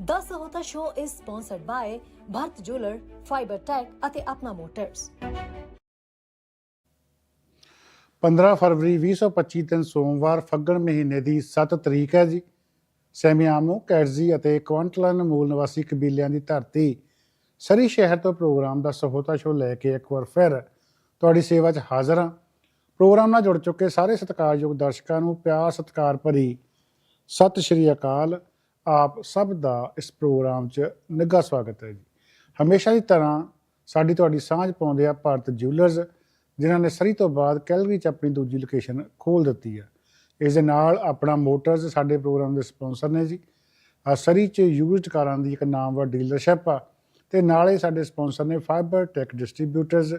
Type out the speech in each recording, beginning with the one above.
The Sahota Show is sponsored by Bharat Jeweler, Fiber Tech ਅਤੇ Apna motors 15 ਫਰਵਰੀ 2025 ਦਿਨ ਸੋਮਵਾਰ ਫੱਗਣ ਮਹੀਨੇ ਦੀ 7 ਤਰੀਕ ਹੈ ਜੀ। ਸੈਮੀਆਮੋ ਕੈਟਜ਼ੀ ਅਤੇ ਕੁਆਂਟਲਨ ਮੂਲ ਨਿਵਾਸੀ ਕਬੀਲਿਆਂ ਦੀ ਧਰਤੀ ਸਰੀ ਸ਼ਹਿਰ ਤੋਂ ਪ੍ਰੋਗਰਾਮ ਦਾ ਸਹੋਤਾ ਸ਼ੋ ਲੈ ਕੇ ਇੱਕ ਵਾਰ ਫਿਰ ਤੁਹਾਡੀ ਸੇਵਾ 'ਚ ਹਾਜ਼ਰ ਹਾਂ। ਪ੍ਰੋਗਰਾਮ ਨਾਲ ਜੁੜ ਚੁੱਕੇ ਸਾਰੇ ਸਤਿਕਾਰਯੋਗ ਦਰਸ਼ਕਾਂ ਨੂੰ ਪਿਆਰ ਸਤਿਕਾਰ ਭਰੀ ਸਤਿ ਸ਼੍ਰੀ ਅਕਾਲ। ਆਪ ਸਭ ਦਾ ਇਸ ਪ੍ਰੋਗਰਾਮ 'ਚ ਨਿੱਘਾ ਸਵਾਗਤ ਹੈ ਜੀ। ਹਮੇਸ਼ਾ ਦੀ ਤਰ੍ਹਾਂ ਸਾਡੀ ਤੁਹਾਡੀ ਸਾਂਝ ਪਾਉਂਦੇ ਆ ਭਾਰਤ ਜਿਊਲਰਸ ਜਿਨ੍ਹਾਂ ਨੇ ਸਰੀ ਤੋਂ ਬਾਅਦ ਕੈਲਗਰੀ 'ਚ ਆਪਣੀ ਦੂਜੀ ਲੋਕੇਸ਼ਨ ਖੋਲ ਦਿੱਤੀ ਆ। ਇਸ ਦੇ ਨਾਲ ਆਪਣਾ ਮੋਟਰਸ ਸਾਡੇ ਪ੍ਰੋਗਰਾਮ ਦੇ ਸਪਾਂਸਰ ਨੇ ਜੀ। ਆਹ ਸਰੀ 'ਚ ਯੂਜ਼ਡ ਕਾਰਾਂ ਦੀ ਇੱਕ ਨਾਮਵਰ ਡੀਲਰਸ਼ਿਪ ਆ ਤੇ ਨਾਲੇ ਸਾਡੇ ਸਪਾਂਸਰ ਨੇ fibre tech distributors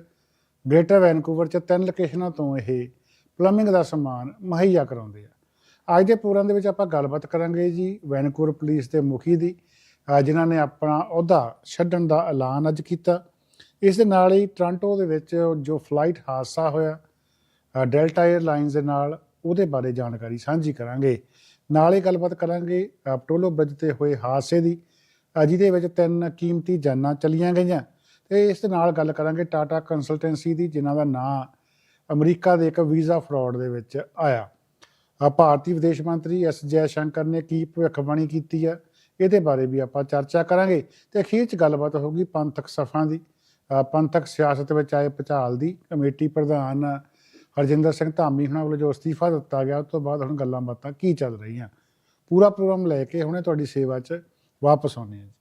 greater Vancouver 'ਚ ਤਿੰਨ ਲੋਕੇਸ਼ਨਾਂ ਤੋਂ ਇਹ ਪਲੰਬਿੰਗ ਦਾ ਸਮਾਨ ਮੁਹੱਈਆ ਕਰਾਉਂਦੇ ਆ। ਅੱਜ ਦੇ ਪ੍ਰੋਗਰਾਮ ਦੇ ਵਿੱਚ ਆਪਾਂ ਗੱਲਬਾਤ ਕਰਾਂਗੇ ਜੀ ਵੈਨਕੂਵਰ ਪੁਲਿਸ ਦੇ ਮੁਖੀ ਦੀ ਜਿਨ੍ਹਾਂ ਨੇ ਆਪਣਾ ਅਹੁਦਾ ਛੱਡਣ ਦਾ ਐਲਾਨ ਅੱਜ ਕੀਤਾ। ਇਸ ਦੇ ਨਾਲ ਹੀ ਟੋਰਾਂਟੋ ਦੇ ਵਿੱਚ ਜੋ ਫਲਾਈਟ ਹਾਦਸਾ ਹੋਇਆ ਡੈਲਟਾ 에ਅਰਲਾਈਨਸ ਦੇ ਨਾਲ ਉਹਦੇ ਬਾਰੇ ਜਾਣਕਾਰੀ ਸਾਂਝੀ ਕਰਾਂਗੇ। ਨਾਲ ਹੀ ਗੱਲਬਾਤ ਕਰਾਂਗੇ ਅ, ਪਟੋਲੋ ਬ੍ਰਿਜ ਤੇ ਹੋਏ ਹਾਦਸੇ ਦੀ ਜਿਹਦੇ ਵਿੱਚ ਤਿੰਨ ਕੀਮਤੀ ਜਾਨਾਂ ਚਲੀਆਂ ਗਈਆਂ। ਤੇ ਇਸ ਦੇ ਨਾਲ ਗੱਲ ਕਰਾਂਗੇ ਟਾਟਾ ਕੰਸਲਟੈਂਸੀ ਦੀ ਜਿਨ੍ਹਾਂ ਦਾ ਨਾਂ ਅਮਰੀਕਾ ਦੇ ਇੱਕ ਵੀਜ਼ਾ ਫਰਾਡ ਦੇ ਵਿੱਚ ਆਇਆ। ਭਾਰਤੀ ਵਿਦੇਸ਼ ਮੰਤਰੀ ਐਸ ਜੈ ਸ਼ੰਕਰ ਨੇ ਕੀ ਭਵਿੱਖਬਾਣੀ ਕੀਤੀ ਹੈ ਇਹਦੇ ਬਾਰੇ ਵੀ ਆਪਾਂ ਚਰਚਾ ਕਰਾਂਗੇ ਤੇ ਅਖੀਰ 'ਚ ਗੱਲਬਾਤ ਹੋਊਗੀ ਪੰਥਕ ਸਫਾਂ ਦੀ। ਪੰਥਕ ਸਿਆਸਤ ਵਿੱਚ ਆਏ ਭੁਚਾਲ ਦੀ ਕਮੇਟੀ ਪ੍ਰਧਾਨ ਹਰਜਿੰਦਰ ਸਿੰਘ ਧਾਮੀ ਹੁਣਾਂ ਵੱਲੋਂ ਜੋ ਅਸਤੀਫਾ ਦਿੱਤਾ ਗਿਆ, ਉਸ ਤੋਂ ਬਾਅਦ ਹੁਣ ਗੱਲਾਂ ਬਾਤਾਂ ਕੀ ਚੱਲ ਰਹੀਆਂ। ਪੂਰਾ ਪ੍ਰੋਗਰਾਮ ਲੈ ਕੇ ਹੁਣੇ ਤੁਹਾਡੀ ਸੇਵਾ 'ਚ ਵਾਪਸ ਆਉਂਦੇ ਹਾਂ ਜੀ।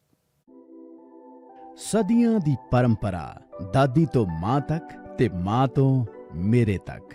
ਸਦੀਆਂ ਦੀ ਪਰੰਪਰਾ ਦਾਦੀ ਤੋਂ ਮਾਂ ਤੱਕ ਤੇ ਮਾਂ ਤੋਂ ਮੇਰੇ ਤੱਕ।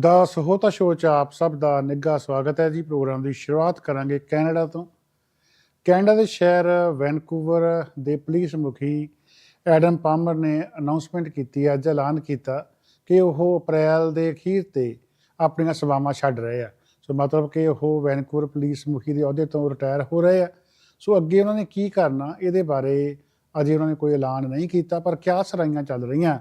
ਦਾ ਸਹੋਤਾ ਸ਼ੋਅ 'ਚ ਆਪ ਸਭ ਦਾ ਨਿੱਘਾ ਸਵਾਗਤ ਹੈ ਜੀ। ਪ੍ਰੋਗਰਾਮ ਦੀ ਸ਼ੁਰੂਆਤ ਕਰਾਂਗੇ ਕੈਨੇਡਾ ਤੋਂ। ਕੈਨੇਡਾ ਦੇ ਸ਼ਹਿਰ ਵੈਨਕੂਵਰ ਦੇ ਪੁਲਿਸ ਮੁਖੀ ਐਡਮ ਪਾਮਰ ਨੇ ਅਨਾਉਂਸਮੈਂਟ ਕੀਤੀ, ਅੱਜ ਐਲਾਨ ਕੀਤਾ ਕਿ ਉਹ ਅਪ੍ਰੈਲ ਦੇ ਅਖੀਰ ਤੇ ਆਪਣੀਆਂ ਸੇਵਾਵਾਂ ਛੱਡ ਰਹੇ ਆ। ਸੋ ਮਤਲਬ ਕਿ ਉਹ ਵੈਨਕੂਵਰ ਪੁਲਿਸ ਮੁਖੀ ਦੇ ਅਹੁਦੇ ਤੋਂ ਰਿਟਾਇਰ ਹੋ ਰਹੇ ਆ। ਸੋ ਅੱਗੇ ਉਹਨਾਂ ਨੇ ਕੀ ਕਰਨਾ, ਇਹਦੇ ਬਾਰੇ ਅਜੇ ਉਹਨਾਂ ਨੇ ਕੋਈ ਐਲਾਨ ਨਹੀਂ ਕੀਤਾ, ਪਰ ਕਿਆ ਸਰਾਈਆਂ ਚੱਲ ਰਹੀਆਂ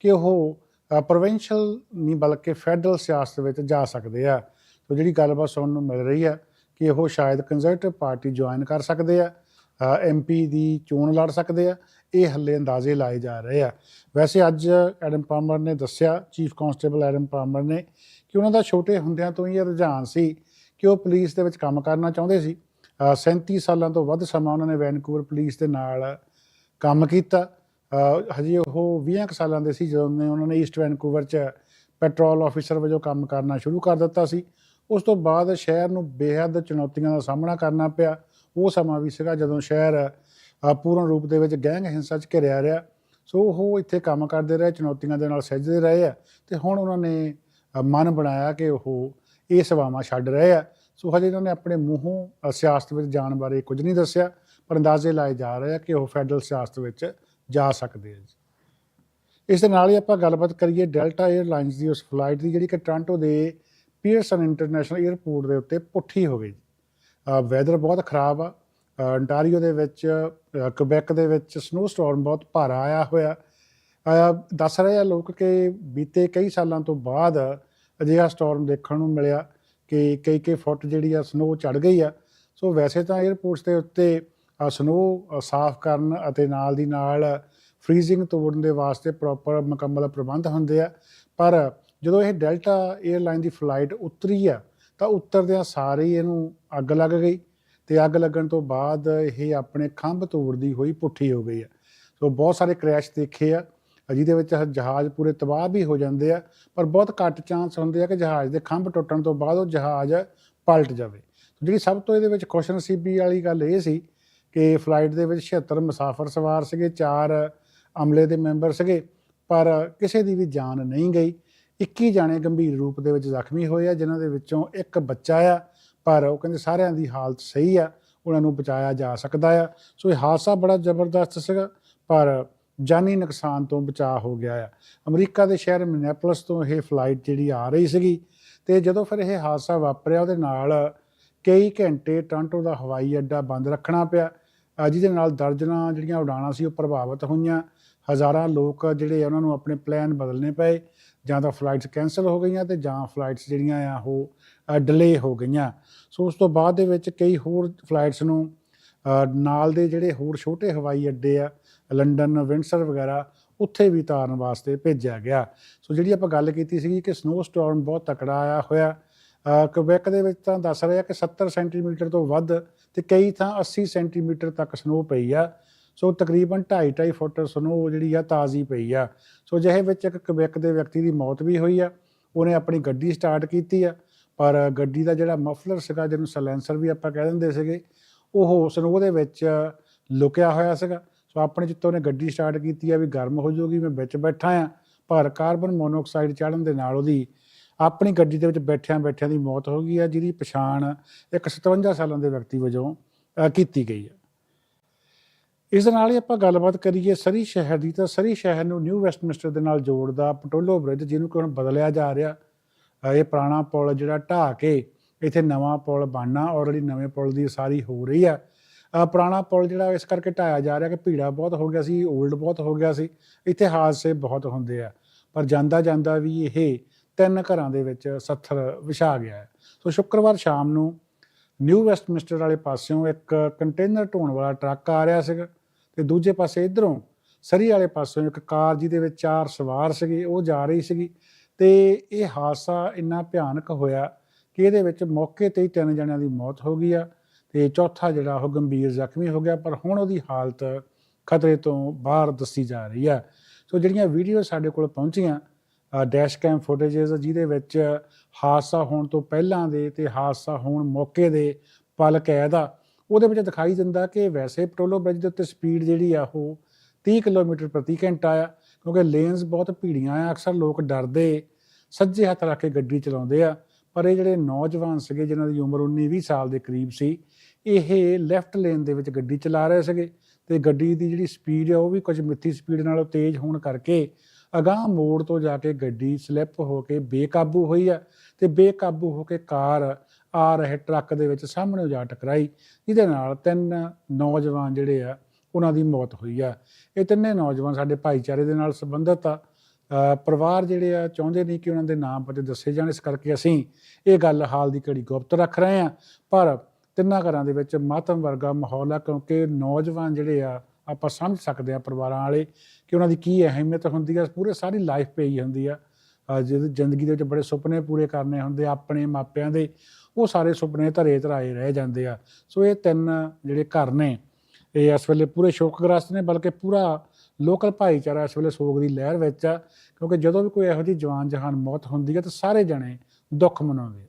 ਕਿ ਉਹ ਪ੍ਰੋਵਿੰਸ਼ੀਅਲ ਨਹੀਂ ਬਲਕਿ ਫੈਡਰਲ ਸਿਆਸਤ ਵਿੱਚ ਜਾ ਸਕਦੇ ਆ। ਸੋ ਜਿਹੜੀ ਗੱਲਬਾਤ ਸੁਣਨ ਨੂੰ ਮਿਲ ਰਹੀ ਆ ਕਿ ਉਹ ਸ਼ਾਇਦ ਕੰਜ਼ਰਵੇਟਿਵ ਪਾਰਟੀ ਜੁਆਇਨ ਕਰ ਸਕਦੇ ਆ ਐਮਪੀ ਦੀ ਚੋਣ ਲੜ ਸਕਦੇ ਆ ਇਹ ਹੱਲੇ ਅੰਦਾਜ਼ੇ ਲਾਏ ਜਾ ਰਹੇ ਆ। ਵੈਸੇ ਅੱਜ ਐਡਮ ਪਾਮਰ ਨੇ ਦੱਸਿਆ ਚੀਫ ਕਾਂਸਟੇਬਲ ਐਡਮ ਪਾਮਰ ਨੇ ਕਿ ਉਹਨਾਂ ਦਾ ਛੋਟੇ ਹੁੰਦਿਆਂ ਤੋਂ ਹੀ ਇਹ ਰੁਝਾਨ ਸੀ ਕਿ ਉਹ ਪੁਲਿਸ ਦੇ ਵਿੱਚ ਕੰਮ ਕਰਨਾ ਚਾਹੁੰਦੇ ਸੀ। ਅ, 37 ਸਾਲਾਂ ਤੋਂ ਵੱਧ ਸਮਾਂ ਉਹਨਾਂ ਨੇ ਵੈਨਕੂਵਰ ਪੁਲਿਸ ਦੇ ਨਾਲ ਕੰਮ ਕੀਤਾ। ਹਜੇ ਉਹ 20 ਕੁ ਸਾਲਾਂ ਦੇ ਸੀ ਜਦੋਂ ਨੇ ਉਹਨਾਂ ਨੇ ਈਸਟ ਵੈਨਕੂਵਰ 'ਚ ਪੈਟਰੋਲ ਆਫੀਸਰ ਵਜੋਂ ਕੰਮ ਕਰਨਾ ਸ਼ੁਰੂ ਕਰ ਦਿੱਤਾ ਸੀ। ਉਸ ਤੋਂ ਬਾਅਦ ਸ਼ਹਿਰ ਨੂੰ ਬੇਹੱਦ ਚੁਣੌਤੀਆਂ ਦਾ ਸਾਹਮਣਾ ਕਰਨਾ ਪਿਆ। ਉਹ ਸਮਾਂ ਵੀ ਸੀਗਾ ਜਦੋਂ ਸ਼ਹਿਰ ਪੂਰਨ ਰੂਪ ਦੇ ਵਿੱਚ ਗੈਂਗ ਹਿੰਸਾ 'ਚ ਘਿਰਿਆ ਰਿਹਾ। ਸੋ ਉਹ ਇੱਥੇ ਕੰਮ ਕਰਦੇ ਰਹੇ, ਚੁਣੌਤੀਆਂ ਦੇ ਨਾਲ ਸਿੱਝਦੇ ਰਹੇ ਆ ਤੇ ਹੁਣ ਉਹਨਾਂ ਨੇ ਮਨ ਬਣਾਇਆ ਕਿ ਉਹ ਇਹ ਸੇਵਾਵਾਂ ਛੱਡ ਰਹੇ ਆ। ਸੋ ਹਜੇ ਉਹਨਾਂ ਨੇ ਆਪਣੇ ਮੂੰਹੋਂ ਸਿਆਸਤ ਵਿੱਚ ਜਾਣ ਬਾਰੇ ਕੁਝ ਨਹੀਂ ਦੱਸਿਆ, ਪਰ ਅੰਦਾਜ਼ੇ ਲਾਏ ਜਾ ਰਹੇ ਆ ਕਿ ਉਹ ਫੈਡਰਲ ਸਿਆਸਤ ਵਿੱਚ ਜਾ ਸਕਦੇ ਆ ਜੀ। ਇਸ ਦੇ ਨਾਲ ਹੀ ਆਪਾਂ ਗੱਲਬਾਤ ਕਰੀਏ ਡੈਲਟਾ 에ਅਰਲਾਈਨਸ ਦੀ, ਉਸ ਫਲਾਈਟ ਦੀ, ਜਿਹੜੀ ਕਿ ਟ੍ਰਾਂਟੋ ਦੇ ਪੀਅਰਸਨ ਇੰਟਰਨੈਸ਼ਨਲ 에ਅਰਪੋਰਟ ਦੇ ਉੱਤੇ ਪੁੱਠੀ ਹੋ ਗਈ। ਵੈਦਰ ਬਹੁਤ ਖਰਾਬ ਆ। ਅੰਟਾਰੀਓ ਦੇ ਵਿੱਚ ਕਬੈਕ ਦੇ ਵਿੱਚ ਸਨੋ ਸਟਾਰਮ ਬਹੁਤ ਭਾਰਾ ਆਇਆ ਹੋਇਆ। ਆਇਆ ਦੱਸ ਰਹੇ ਆ ਲੋਕ ਕਿ ਬੀਤੇ ਕਈ ਸਾਲਾਂ ਤੋਂ ਬਾਅਦ ਅਜਿਹਾ ਸਟਾਰਮ ਦੇਖਣ ਨੂੰ ਮਿਲਿਆ ਕਿ ਕਈ ਕਈ ਫੁੱਟ ਜਿਹੜੀ ਆ ਸਨੋ ਚੜ ਗਈ ਆ। ਸੋ ਵੈਸੇ ਤਾਂ 에ਅਰਪੋਰਟਸ ਦੇ ਉੱਤੇ ਸਨੋ ਸਾਫ਼ ਕਰਨ ਅਤੇ ਨਾਲ ਦੀ ਨਾਲ ਫ੍ਰੀਜ਼ਿੰਗ ਤੋੜਨ ਦੇ ਵਾਸਤੇ ਪ੍ਰੋਪਰ ਮੁਕੰਮਲ ਪ੍ਰਬੰਧ ਹੁੰਦੇ ਆ। ਪਰ ਜਦੋਂ ਇਹ ਡੈਲਟਾ 에ਅਰਲਾਈਨ ਦੀ ਫਲਾਈਟ ਉਤਰੀ ਆ, ਤਾਂ ਉਤਰਦਿਆਂ ਸਾਰੇ ਇਹਨੂੰ ਅੱਗ ਲੱਗ ਗਈ ਤੇ ਅੱਗ ਲੱਗਣ ਤੋਂ ਬਾਅਦ ਇਹ ਆਪਣੇ ਖੰਭ ਤੋੜਦੀ ਹੋਈ ਪੁੱਠੀ ਹੋ ਗਈ ਆ। ਸੋ ਬਹੁਤ ਸਾਰੇ ਕ੍ਰੈਸ਼ ਦੇਖੇ ਆ, ਜਿਹਦੇ ਵਿੱਚ ਜਹਾਜ਼ ਪੂਰੇ ਤਬਾਹ ਵੀ ਹੋ ਜਾਂਦੇ ਆ, ਪਰ ਬਹੁਤ ਘੱਟ ਚਾਂਸ ਹੁੰਦੇ ਆ ਕਿ ਜਹਾਜ਼ ਦੇ ਖੰਭ ਟੁੱਟਣ ਤੋਂ ਬਾਅਦ ਉਹ ਜਹਾਜ਼ ਪਲਟ ਜਾਵੇ। ਜਿਹੜੀ ਸਭ ਤੋਂ ਇਹਦੇ ਵਿੱਚ ਖੁਸ਼ਨਸੀਬੀ ਵਾਲੀ ਗੱਲ ਇਹ ਸੀ ਕਿ ਫਲਾਈਟ ਦੇ ਵਿੱਚ 76 ਮੁਸਾਫਰ ਸਵਾਰ ਸੀਗੇ, ਚਾਰ ਅਮਲੇ ਦੇ ਮੈਂਬਰ ਸੀਗੇ, ਪਰ ਕਿਸੇ ਦੀ ਵੀ ਜਾਨ ਨਹੀਂ ਗਈ। 21 ਜਾਣੇ ਗੰਭੀਰ ਰੂਪ ਦੇ ਵਿੱਚ ਜ਼ਖਮੀ ਹੋਏ ਆ, ਜਿਨ੍ਹਾਂ ਦੇ ਵਿੱਚੋਂ ਇੱਕ ਬੱਚਾ ਆ, ਪਰ ਉਹ ਕਹਿੰਦੇ ਸਾਰਿਆਂ ਦੀ ਹਾਲਤ ਸਹੀ ਆ, ਉਹਨਾਂ ਨੂੰ ਬਚਾਇਆ ਜਾ ਸਕਦਾ ਆ। ਸੋ ਇਹ ਹਾਦਸਾ ਬੜਾ ਜ਼ਬਰਦਸਤ ਸੀਗਾ, ਪਰ ਜਾਨੀ ਨੁਕਸਾਨ ਤੋਂ ਬਚਾਅ ਹੋ ਗਿਆ ਆ। ਅਮਰੀਕਾ ਦੇ ਸ਼ਹਿਰ ਮਿਨੈਪੋਲਿਸ ਤੋਂ ਇਹ ਫਲਾਈਟ ਜਿਹੜੀ ਆ ਰਹੀ ਸੀਗੀ, ਤੇ ਜਦੋਂ ਫਿਰ ਇਹ ਹਾਦਸਾ ਵਾਪਰਿਆ, ਉਹਦੇ ਨਾਲ ਕਈ ਘੰਟੇ ਟੋਰਾਂਟੋ ਦਾ ਹਵਾਈ ਅੱਡਾ ਬੰਦ ਰੱਖਣਾ ਪਿਆ। ਜਿਹਦੇ ਨਾਲ ਦਰਜਨਾਂ ਜਿਹੜੀਆਂ ਉਡਾਣਾਂ ਸੀ ਉਹ ਪ੍ਰਭਾਵਿਤ ਹੋਈਆਂ। ਹਜ਼ਾਰਾਂ ਲੋਕ ਜਿਹੜੇ ਉਹਨਾਂ ਨੂੰ ਆਪਣੇ ਪਲਾਨ ਬਦਲਣੇ ਪਏ। ਜਾਂ ਤਾਂ ਫਲਾਈਟਸ ਕੈਂਸਲ ਹੋ ਗਈਆਂ ਤੇ ਜਾਂ ਫਲਾਈਟਸ ਜਿਹੜੀਆਂ ਆ, ਉਹ ਡਿਲੇ ਹੋ ਗਈਆਂ। ਸੋ ਉਸ ਤੋਂ ਬਾਅਦ ਦੇ ਵਿੱਚ ਕਈ ਹੋਰ ਫਲਾਈਟਸ ਨੂੰ ਨਾਲ ਦੇ ਜਿਹੜੇ ਹੋਰ ਛੋਟੇ ਹਵਾਈ ਅੱਡੇ ਆ, ਲੰਡਨ, ਵਿੰਡਸਰ ਵਗੈਰਾ, ਉੱਥੇ ਵੀ ਤਾਰਨ ਵਾਸਤੇ ਭੇਜਿਆ ਗਿਆ। ਸੋ ਜਿਹੜੀ ਆਪਾਂ ਗੱਲ ਕੀਤੀ ਸੀਗੀ ਕਿ ਸਨੋ ਸਟਾਰਮ ਬਹੁਤ ਤਕੜਾ ਆਇਆ ਹੋਇਆ ਅ, ਦੇ ਵਿੱਚ ਤਾਂ ਦੱਸ ਰਿਹਾ ਕਿ 70 ਸੈਂਟੀਮੀਟਰ ਤੋਂ ਵੱਧ ਤੇ ਕਈ ਥਾਂ 80 ਸੈਂਟੀਮੀਟਰ ਤੱਕ ਸਨੋ ਪਈ ਆ। ਸੋ ਤਕਰੀਬਨ 2.5 2.5 ਫੁੱਟ ਸਨੋ ਜਿਹੜੀ ਆ ਤਾਜ਼ੀ ਪਈ ਆ। ਸੋ ਜਿਹੇ ਵਿੱਚ ਇੱਕ ਕੁਬੈਕ ਦੇ ਵਿਅਕਤੀ ਦੀ ਮੌਤ ਵੀ ਹੋਈ ਆ। ਉਹਨੇ ਆਪਣੀ ਗੱਡੀ ਸਟਾਰਟ ਕੀਤੀ ਆ। ਪਰ ਗੱਡੀ ਦਾ ਜਿਹੜਾ ਮਫਲਰ ਸੀਗਾ ਜਿਹਨੂੰ ਸਲੈਂਸਰ ਵੀ ਆਪਾਂ ਕਹਿ ਦਿੰਦੇ ਸੀਗੇ ਉਹ ਸਨੋ ਦੇ ਵਿੱਚ ਲੁਕਿਆ ਹੋਇਆ ਸੀਗਾ। ਸੋ ਆਪਣੇ ਜਿੱਤੋਂ ਨੇ ਗੱਡੀ ਸਟਾਰਟ ਕੀਤੀ ਆ ਵੀ ਗਰਮ ਹੋ ਜਾਊਗੀ ਮੈਂ ਵਿੱਚ ਬੈਠਾ ਆ। ਪਰ ਕਾਰਬਨ ਮੋਨੋਆਕਸਾਈਡ ਚੜਨ ਦੇ ਨਾਲ ਉਹਦੀ ਆਪਣੀ ਗੱਡੀ ਦੇ ਵਿੱਚ ਬੈਠਿਆਂ ਬੈਠਿਆਂ ਦੀ ਮੌਤ ਹੋ ਗਈ ਹੈ, ਜਿਹਦੀ ਪਛਾਣ ਇੱਕ 57 ਸਾਲਾਂ ਦੇ ਵਿਅਕਤੀ ਵਜੋਂ ਕੀਤੀ ਗਈ ਆ ਇਸ ਦੇ ਨਾਲ ਹੀ ਆਪਾਂ ਗੱਲਬਾਤ ਕਰੀਏ ਸਰੀ ਸ਼ਹਿਰ ਦੀ, ਤਾਂ ਸਰੀ ਸ਼ਹਿਰ ਨੂੰ ਨਿਊ ਵੈਸਟਮਿੰਸਟਰ ਦੇ ਨਾਲ ਜੋੜਦਾ ਪਟੋਲੋ ਬ੍ਰਿਜ, ਜਿਹਨੂੰ ਕਿ ਹੁਣ ਬਦਲਿਆ ਜਾ ਰਿਹਾ। ਇਹ ਪੁਰਾਣਾ ਪੁਲ ਜਿਹੜਾ ਢਾਹ ਕੇ ਇੱਥੇ ਨਵਾਂ ਪੁਲ ਬਣਨਾ ਆਲਰੇਡੀ ਨਵੇਂ ਪੁਲ ਦੀ ਸਾਰੀ ਹੋ ਰਹੀ ਆ ਪੁਰਾਣਾ ਪੁਲ ਜਿਹੜਾ ਇਸ ਕਰਕੇ ਢਾਇਆ ਜਾ ਰਿਹਾ ਕਿ ਭੀੜਾ ਬਹੁਤ ਹੋ ਗਿਆ ਸੀ, ਓਲਡ ਬਹੁਤ ਹੋ ਗਿਆ ਸੀ। ਇੱਥੇ ਹਾਦਸੇ ਬਹੁਤ ਹੁੰਦੇ ਆ। ਪਰ ਜਾਂਦਾ ਜਾਂਦਾ ਵੀ ਇਹ ਤਿੰਨ ਘਰਾਂ ਦੇ ਵਿੱਚ ਸੱਥਰ ਵਿਛਾ ਗਿਆ ਹੈ। ਸੋ ਸ਼ੁੱਕਰਵਾਰ ਸ਼ਾਮ ਨੂੰ ਨਿਊ ਵੈਸਟਮਿੰਸਟਰ ਵਾਲੇ ਪਾਸਿਓਂ ਇੱਕ ਕੰਟੇਨਰ ਢੋਣ ਵਾਲਾ ਟਰੱਕ ਆ ਰਿਹਾ ਸੀਗਾ ਤੇ ਦੂਜੇ ਪਾਸੇ ਇਧਰੋਂ ਸਰੀ ਵਾਲੇ ਪਾਸਿਓਂ ਇੱਕ ਕਾਰ ਜਿਹਦੇ ਵਿੱਚ ਚਾਰ ਸਵਾਰ ਸੀਗੇ, ਉਹ ਜਾ ਰਹੀ ਸੀਗੀ ਤੇ ਇਹ ਹਾਦਸਾ ਇੰਨਾ ਭਿਆਨਕ ਹੋਇਆ ਕਿ ਇਹਦੇ ਵਿੱਚ ਮੌਕੇ ਤੇ ਹੀ ਤਿੰਨ ਜਣਿਆਂ ਦੀ ਮੌਤ ਹੋ ਗਈ ਆ ਤੇ ਚੌਥਾ ਜਿਹੜਾ ਉਹ ਗੰਭੀਰ ਜ਼ਖਮੀ ਹੋ ਗਿਆ, ਪਰ ਹੁਣ ਉਹਦੀ ਹਾਲਤ ਖਤਰੇ ਤੋਂ ਬਾਹਰ ਦੱਸੀ ਜਾ ਰਹੀ ਆ ਸੋ ਜਿਹੜੀਆਂ ਵੀਡੀਓ ਸਾਡੇ ਕੋਲ ਪਹੁੰਚੀਆਂ ਡੈਸ਼ ਕੈਮ ਫੁਟੇजेस ਜਿਹਦੇ ਵਿੱਚ ਹਾਦਸਾ ਹੋਣ ਤੋਂ ਪਹਿਲਾਂ ਦੇ ਤੇ ਹਾਦਸਾ ਹੋਣ ਮੌਕੇ ਦੇ ਪਲ ਕੈਦ ਆ। ਉਹਦੇ ਵਿੱਚ ਦਿਖਾਈ ਦਿੰਦਾ ਕਿ ਵੈਸੇ ਪਟੋਲੋ ਬ੍ਰਿਜ ਦੇ ਉੱਤੇ ਸਪੀਡ ਜਿਹੜੀ ਆ ਉਹ 30 ਕਿਲੋਮੀਟਰ ਪ੍ਰਤੀ ਘੰਟਾ ਆ, ਕਿਉਂਕਿ ਲੇਨਸ ਬਹੁਤ ਭੀੜੀਆਂ ਆ, ਅਕਸਰ ਲੋਕ ਡਰਦੇ, ਸੱਜੇ ਹੱਥ ਰੱਖ ਕੇ ਗੱਡੀ ਚਲਾਉਂਦੇ ਆ। ਪਰ ਇਹ ਜਿਹੜੇ ਨੌਜਵਾਨ ਸੀਗੇ, ਜਿਨ੍ਹਾਂ ਦੀ ਉਮਰ 19-20 ਸਾਲ ਦੇ ਕਰੀਬ ਸੀ, ਇਹ ਲੈਫਟ ਲੇਨ ਦੇ ਵਿੱਚ ਗੱਡੀ ਚਲਾ ਰਹੇ ਸੀਗੇ ਤੇ ਗੱਡੀ ਦੀ ਜਿਹੜੀ ਸਪੀਡ ਆ, ਉਹ ਵੀ ਕੁਝ ਮਿੱਥੀ ਸਪੀਡ ਨਾਲੋਂ ਤੇਜ਼ ਹੋਣ ਕਰਕੇ ਅਗਾਂਹ ਮੋੜ ਤੋਂ ਜਾ ਕੇ ਗੱਡੀ ਸਲਿੱਪ ਹੋ ਕੇ ਬੇਕਾਬੂ ਹੋਈ ਆ ਤੇ ਬੇਕਾਬੂ ਹੋ ਕੇ ਕਾਰ ਆ ਰਹੇ ਟਰੱਕ ਦੇ ਵਿੱਚ ਸਾਹਮਣੇ ਜਾ ਟਕਰਾਈ, ਜਿਹਦੇ ਨਾਲ ਤਿੰਨ ਨੌਜਵਾਨ ਜਿਹੜੇ ਆ, ਉਹਨਾਂ ਦੀ ਮੌਤ ਹੋਈ ਆ। ਇਹ ਤਿੰਨੇ ਨੌਜਵਾਨ ਸਾਡੇ ਭਾਈਚਾਰੇ ਦੇ ਨਾਲ ਸੰਬੰਧਿਤ ਆ। ਪਰਿਵਾਰ ਜਿਹੜੇ ਆ, ਚਾਹੁੰਦੇ ਨਹੀਂ ਕਿ ਉਹਨਾਂ ਦੇ ਨਾਮ ਪਤੇ ਦੱਸੇ ਜਾਣ, ਇਸ ਕਰਕੇ ਅਸੀਂ ਇਹ ਗੱਲ ਹਾਲ ਦੀ ਘੜੀ ਗੁਪਤ ਰੱਖ ਰਹੇ ਆ ਪਰ ਤਿੰਨਾਂ ਘਰਾਂ ਦੇ ਵਿੱਚ ਮਾਤਮ ਵਰਗਾ ਮਾਹੌਲ ਆ, ਕਿਉਂਕਿ ਨੌਜਵਾਨ ਜਿਹੜੇ ਆ ਆਪਾਂ ਸਮਝ ਸਕਦੇ ਆ ਪਰਿਵਾਰਾਂ ਵਾਲੇ ਕਿ ਉਹਨਾਂ ਦੀ ਕੀ ਅਹਿਮੀਅਤ ਹੁੰਦੀ ਆ। ਪੂਰੇ ਸਾਰੀ ਲਾਈਫ ਪਈ ਹੁੰਦੀ ਆ। ਜਿਹਦੇ ਜ਼ਿੰਦਗੀ ਦੇ ਵਿੱਚ ਬੜੇ ਸੁਪਨੇ ਪੂਰੇ ਕਰਨੇ ਹੁੰਦੇ ਆ। ਆਪਣੇ ਮਾਪਿਆਂ ਦੇ ਉਹ ਸਾਰੇ ਸੁਪਨੇ ਧਰੇ ਧਰਾਏ ਰਹਿ ਜਾਂਦੇ ਆ। ਸੋ ਇਹ ਤਿੰਨ ਜਿਹੜੇ ਘਰ ਨੇ, ਇਹ ਇਸ ਵੇਲੇ ਪੂਰੇ ਸ਼ੋਕਗ੍ਰਸਤ ਨੇ, ਬਲਕਿ ਪੂਰਾ ਲੋਕਲ ਭਾਈਚਾਰਾ ਇਸ ਵੇਲੇ ਸੋਗ ਦੀ ਲਹਿਰ ਵਿੱਚ ਆ। ਕਿਉਂਕਿ ਜਦੋਂ ਵੀ ਕੋਈ ਇਹੋ ਜਿਹੀ ਜਵਾਨ ਜਹਾਨ ਮੌਤ ਹੁੰਦੀ ਹੈ ਤਾਂ ਸਾਰੇ ਜਣੇ ਦੁੱਖ ਮਨਾਉਂਦੇ ਆ।